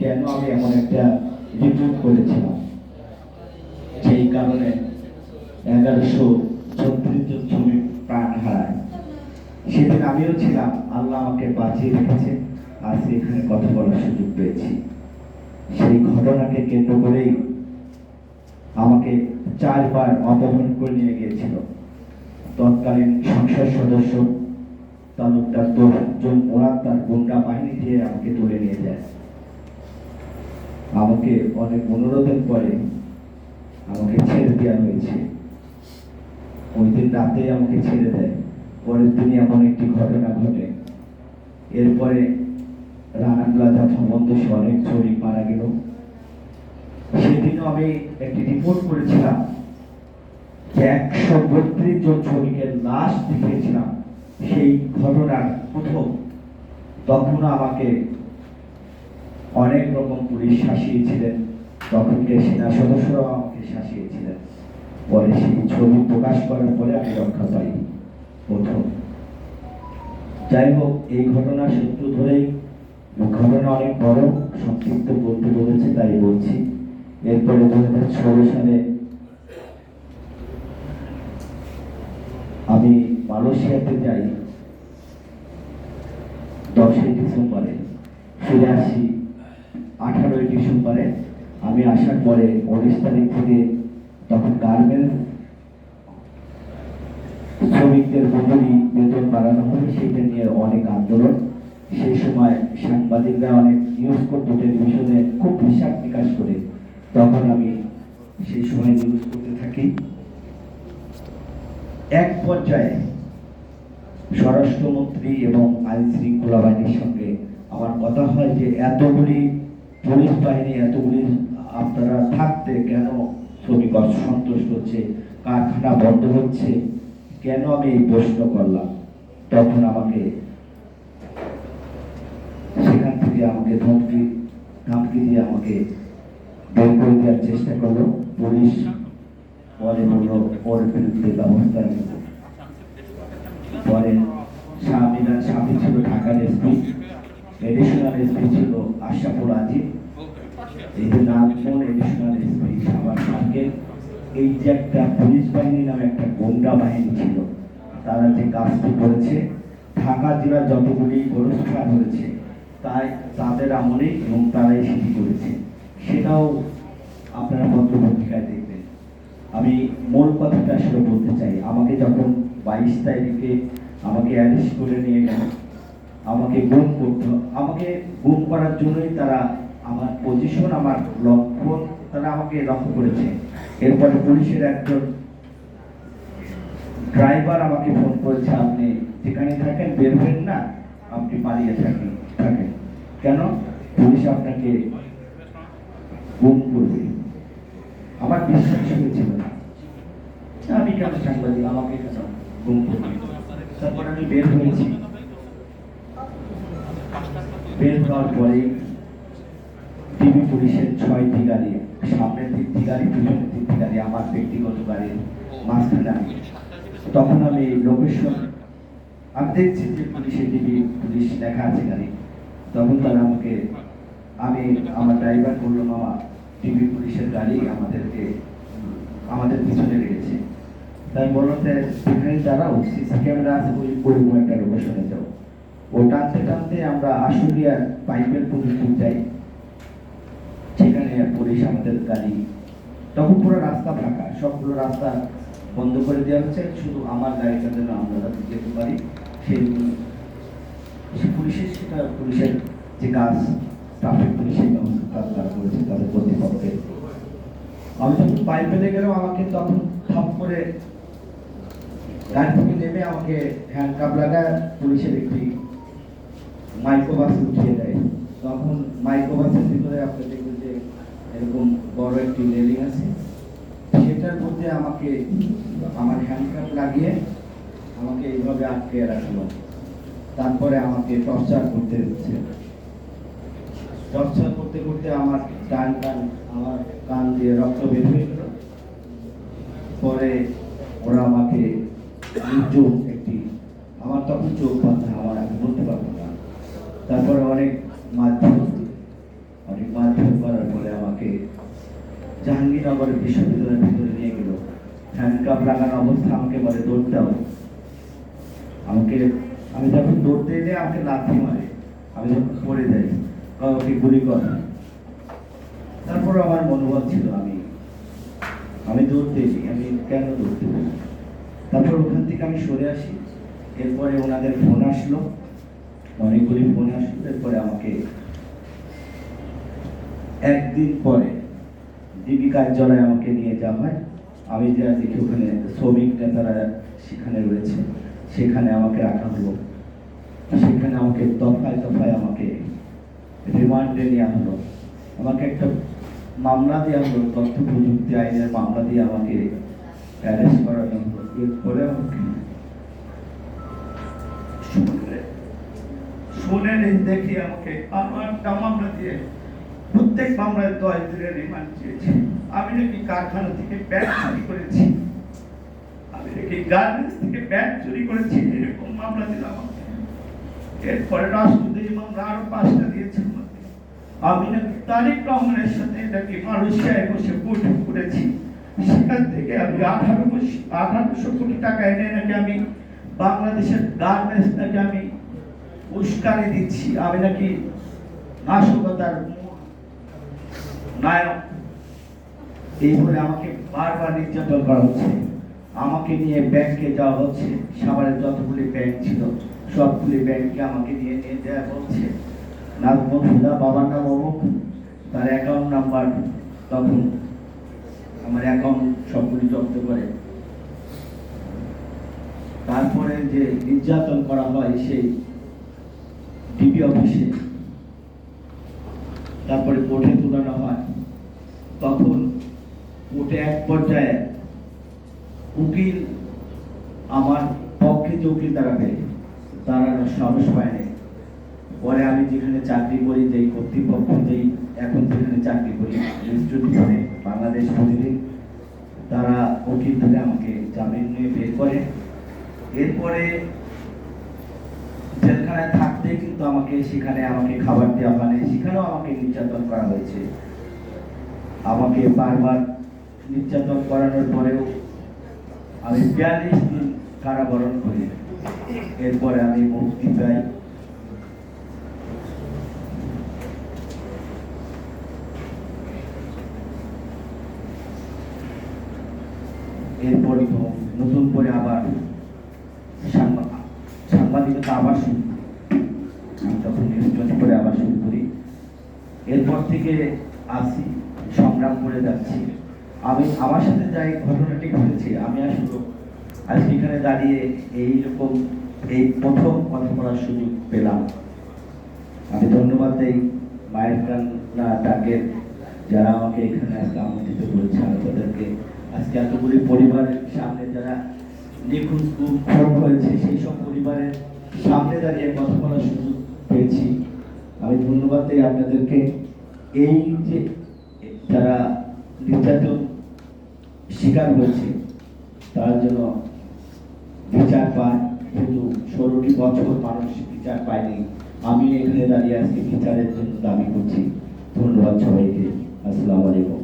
কেন আমি এমন একটা রিপোর্ট করেছিলাম। সেই কারণে এগারোশো ছত্রিশ জন শ্রমিক প্রাণ হারায়। সেদিন আমিও ছিলাম, আল্লাহ আমাকে বাঁচিয়ে রেখেছে আজ এখানে কথা বলার সুযোগ পেয়েছি। সেই ঘটনাকে কেন্দ্র করেই আমাকে চারবার অপহরণ করে নিয়ে গিয়েছিল। তৎকালীন সংসদ সদস্য, তালুকদার দশজন ওরা তার গুন্ডা বাহিনী দিয়ে আমাকে তুলে নিয়ে যায়। আমাকে অনেক অনুরোধের পরে আমাকে ছেড়ে দেওয়া হয়েছে। ওই দিন রাতে আমাকে ছেড়ে দেয়। পরের দিনই এমন একটি ঘটনা ঘটে। এরপরে রানা প্লাজা সম্বন্ধে অনেক শ্রমিক মারা গেল। সেদিনও আমি একটি রিপোর্ট করেছিলাম একশো বত্রিশ জন শ্রমিকের লাশ দেখিয়েছিলাম। সেই ঘটনার প্রথম তখন আমাকে অনেক রকম পুলিশ শাসিয়েছিলেন। তখনকার সেনা সদস্যরাও আমাকে শাসিয়েছিলেন। পরে সেই ছবি প্রকাশ করার পরে আমি রক্ষা পাই। প্রথম। যাই হোক, এই ঘটনা সূত্র ধরেই ঘটনা অনেক বড়, সংক্ষিপ্ত বলতে বলেছে, তাই বলছি। এরপরে দু হাজার ষোলো সালে আমি মালয়েশিয়াতে যাই। দশই ডিসেম্বরে ফিরে আসি। আঠারোই ডিসেম্বরে। আমি আসার পরে উনিশ তারিখ থেকে তখন গার্মেন্টস শ্রমিকদের মজুরি বেতন বাড়ানো হবে সেটা নিয়ে অনেক আন্দোলন। সেই সময় সাংবাদিকরা অনেক নিউজ করতো টেলিভিশনে খুব হিসাব নিকাশ করে তখন আমি সেই সময় নিউজ করতে থাকি। এক পর্যায়ে স্বরাষ্ট্রমন্ত্রী এবং আইন শৃঙ্খলা বাহিনীর সঙ্গে আমার কথা হয় যে, এতগুলি পুলিশ বাহিনী এতগুলি আপনারা থাকতে কেন? শ্রমিক অসন্তুষ্ট হচ্ছে, কারখানা বন্ধ হচ্ছে, কেন আমি এই প্রশ্ন করলাম? তখন আমাকে সেখান থেকে আমাকে ধমকি ধমকি দিয়ে আমাকে বের করে দেওয়ার চেষ্টা করল। পুলিশ পরে বলল ওর বিরুদ্ধে ব্যবস্থা নেব। পরে স্বামীরা, স্বামী ছিল ঢাকার এসপি এডিশনাল এসপি ছিল আশাপুর আজিব এই যে এডিশনাল এসপি এই যে একটা পুলিশ বাহিনী নামে একটা গুন্ডা বাহিনী ছিল তারা যে কাজটি করেছে ঢাকা জেলা যতগুলি গোরস্থান হয়েছে তাই তাদের আমলে এবং তারাই সেটি করেছে। সেটাও আপনারা পত্রপত্রিকায় দেখবেন। আমি মূল কথাটা আসলে বলতে চাই আমাকে যখন বাইশ তারিখে আমাকে অ্যারেস্ট করে নিয়ে গেল আমাকে গুম করতো। আমাকে গুম করার জন্যই তারা আমার পজিশন আমার লক্ষ্য, তারা আমাকে লক্ষ্য করেছে। এরপরে পুলিশের একজন ড্রাইভার আমাকে ফোন করেছে, আপনি যেখানে থাকেন, বের হবেন না, আপনি পালিয়ে থাকেন থাকেন। কেন? পুলিশ আপনাকে গুম করবে। আমার বিশ্বাস হয়েছিল না। আমি কেন সাংবাদিক? আমাকে কেন গুম করবে? তারপর আমি বের হয়েছি বের হওয়ার পরে টিভি পুলিশের ছয়টি গাড়ি সামনের তিনটি গাড়ি পিছনের তিনটি গাড়ি আমার ব্যক্তিগত গাড়ির মাঝখানে আমি। তখন আমি লোকেশন, আমি দেখছি যে পুলিশের টিভি পুলিশ লেখা আছে গাড়ি। তখন তারা আমাকে, আমি আমার ড্রাইভার বলল, মামা টিভি পুলিশের গাড়ি আমাদেরকে, আমাদের পিছনে লেগেছে তাই বলল যে, সেখানে দাঁড়াও সিসি ক্যামেরা আছে ওই একটা লোকেশনে যাও। ও টানতে টানতে আমরা আশুলিয়ার পাইপের পুলিশ যাই। সেখানে পুলিশ আমাদের গাড়ি তখন পুরো রাস্তা ফাঁকা সবগুলো রাস্তা বন্ধ করে দেওয়া হচ্ছে। শুধু আমার গাড়িটা যেন আমরা যাতে যেতে পারি, সেই পুলিশের সেটা পুলিশের যে কাজ ট্রাফিক পুলিশের ব্যবস্থা কাজ তারা করেছে, তাদের কর্তৃপক্ষের। আমি যখন পাইপ পেলে গেলেও আমাকে তখন থাপ করে গাড়ি থেকে নেমে আমাকে হ্যান্ডকাপ লাগায় পুলিশের একটি মাইক্রোবাসে উঠিয়ে দেয়। তখন মাইক্রোবাসের ভিতরে আপনি দেখবেন যে এরকম বড় একটি রেলিং আছে। সেটার মধ্যে আমাকে আমার হ্যান্ডকাপ লাগিয়ে আমাকে এইভাবে আটকে রাখল। তারপরে আমাকে টর্চার করতে হচ্ছে টর্চার করতে করতে আমার ডান কান, আমার কান দিয়ে রক্ত বের হয়ে গেল। পরে ওরা আমাকে চোখ একটি আমার তখন চোখ বাঁধা আমার তারপরে অনেক মাধ্যম অনেক জাহাঙ্গীরনগর বিশ্ববিদ্যালয়ের ভিতরে নিয়ে গেল। হ্যান্ডকাপ লাগানো অবস্থা আমাকে বলে, দৌড় দাও। আমাকে, আমি যখন দৌড়তে এলে আমাকে লাথি মারে, আমি যখন পড়ে যাই। ওকে গুলি কর? তারপর আমার মনোভাব ছিল, আমি আমি দৌড়তে যাই আমি কেন দৌড়তে তারপর ওখান থেকে আমি সরে আসি। এরপরে ওনাদের ফোন আসলো। অনেকগুলি আসলো, এরপরে আমাকে একদিন পরে ডিবি কার্যালয়ে আমাকে নিয়ে যাওয়া হয়। আমি যা দেখি ওখানে শ্রমিক নেতারা সেখানে রয়েছে, সেখানে আমাকে রাখা হলো সেখানে আমাকে দফায় দফায় আমাকে রিমান্ডে নেওয়া হলো আমাকে একটা মামলা দেওয়া হলো, তথ্য প্রযুক্তি আইনের মামলা দিয়ে আমাকে অ্যারেস্ট করানো হলো এরপরে আমাকে শুনেন দেখি আমাকে। আমার মামলা দিয়ে প্রত্যেক মামলায় দশ দিনের রিমান্ড চেয়েছে। আমি নাকি কারখানা থেকে ব্যাগ চুরি করেছি। আমি নাকি গার্মেন্টস থেকে ব্যাগ চুরি করেছি, এরকম মামলা দিল আমাকে। এরপরে রাষ্ট্রপতি মামলা আরও পাঁচটা দিয়েছে আমাকে। আমি নাকি তারিক রহমানের সাথে নাকি মালয়েশিয়ায় বসে বৈঠক করেছি। সেখান থেকে আমি আঠারো আঠারোশো কোটি টাকা এনে নাকি আমি বাংলাদেশের গার্মেন্টস নাকি আমি উস্কানি দিচ্ছি। আমি নাকি নাশকতার নায়ক। এই বলে আমাকে বারবার নির্যাতন করা হচ্ছে। আমাকে নিয়ে ব্যাংকে যাওয়া হচ্ছে। সাভারের যতগুলি ব্যাংক ছিল, সবগুলি ব্যাংকে আমাকে নিয়ে নিয়ে দেওয়া হচ্ছে। নাজমুল হুদা বাবার নাম অমুক, তার অ্যাকাউন্ট নাম্বার তখন আমার অ্যাকাউন্ট সবগুলি জব্দ করে। তারপরে যে নির্যাতন করা হয় সেই ডিবি অফিসে। তারপরে কোর্টে তুলানো হয়। তখন কোর্টে এক পর্যায়ে উকিল আমার পক্ষে যে উকিল দাঁড়াবে তারা সাহস পায়নি পরে আমি যেখানে চাকরি করি, যেই কর্তৃপক্ষ যেই এখন যেখানে চাকরি করি ইনস্টিটিউট বাংলাদেশ প্রতিদিন তারা উকিল ধরে আমাকে জামিন নিয়ে বের করে। এরপরে জেলখানায় থাকতে কিন্তু আমাকে সেখানে আমাকে খাবার দেওয়া মানে সেখানেও আমাকে নির্যাতন করা হয়েছে। আমাকে বারবার নির্যাতন করানোর পরেও আমি বিয়াল্লিশ দিন কারাবরণ করি। এরপরে আমি মুক্তি পাই। এরপরে তো নতুন করে আবার সাংবাদিকতা আবার শুরু করি। আমি তখন নিউজ টোয়েন্টি করে আবার শুরু করি এরপর থেকে আসি, সংগ্রাম করে যাচ্ছি। আমি আমার সাথে যাই ঘটনাটি ঘটেছে, আমি আসলে আজ এখানে দাঁড়িয়ে এইরকম এই প্রথম কথা বলার সুযোগ পেলাম। আমি ধন্যবাদ দেই মায়ের কান্না ডাকের যারা আমাকে এখানে আজকে আমন্ত্রিত করেছে আমি তাদেরকে। আজকে এতগুলি পরিবারের সামনে যারা খুব খুন হয়েছে, সেই সব পরিবারের সামনে দাঁড়িয়ে কথা বলার সুযোগ পেয়েছি। আমি ধন্যবাদ দিই আপনাদেরকে। এই যে যারা নির্যাতন শিকার হয়েছে, তার জন্য বিচার পায়, কিন্তু ষোলোটি বছর মানুষ বিচার পায়নি। আমি এখানে দাঁড়িয়ে আজকে বিচারের জন্য দাবি করছি। ধন্যবাদ সবাইকে। আসসালামু আলাইকুম।